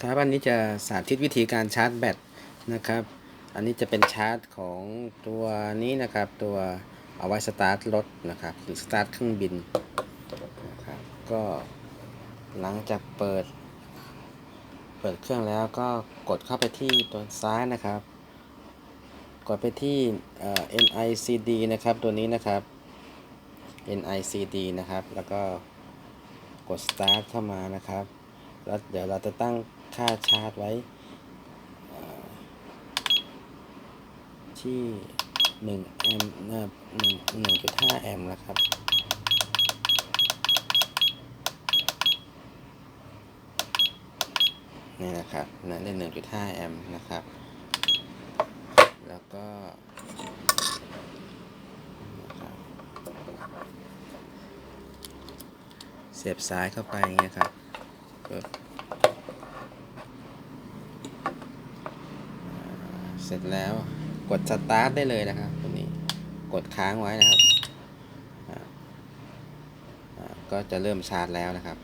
ครับอันนี้จะสาธิตวิธีการชาร์จแบตนะครับ อันนี้จะเป็นชาร์จของตัวนี้นะครับ ตัวเอาไว้สตาร์ทรถนะครับหรือสตาร์ทเครื่องบินนะครับก็หลังจากเปิด เปิดเครื่องแล้วก็กดเข้าไปที่ตัวซ้ายนะครับ กดไปที่เอ่อ NICD นะครับตัวนี้นะครับ NICD นะครับ แล้วก็กด start เข้ามานะครับ แล้วเดี๋ยวเราจะตั้งค่าชาร์จไว้ที่1แอมป์นะ1 1.5 แอมป์นะครับ นี่นะครับนั่นได้1.5 แอมป์นะครับ แล้วก็เสียบซ้ายเข้าไปอย่างเงี้ยครับปึ๊บอ่า เสร็จแล้วกดสตาร์ทได้เลยนะครับตัวนี้กดค้างไว้นะครับ ก็จะเริ่มชาร์จแล้วนะครับ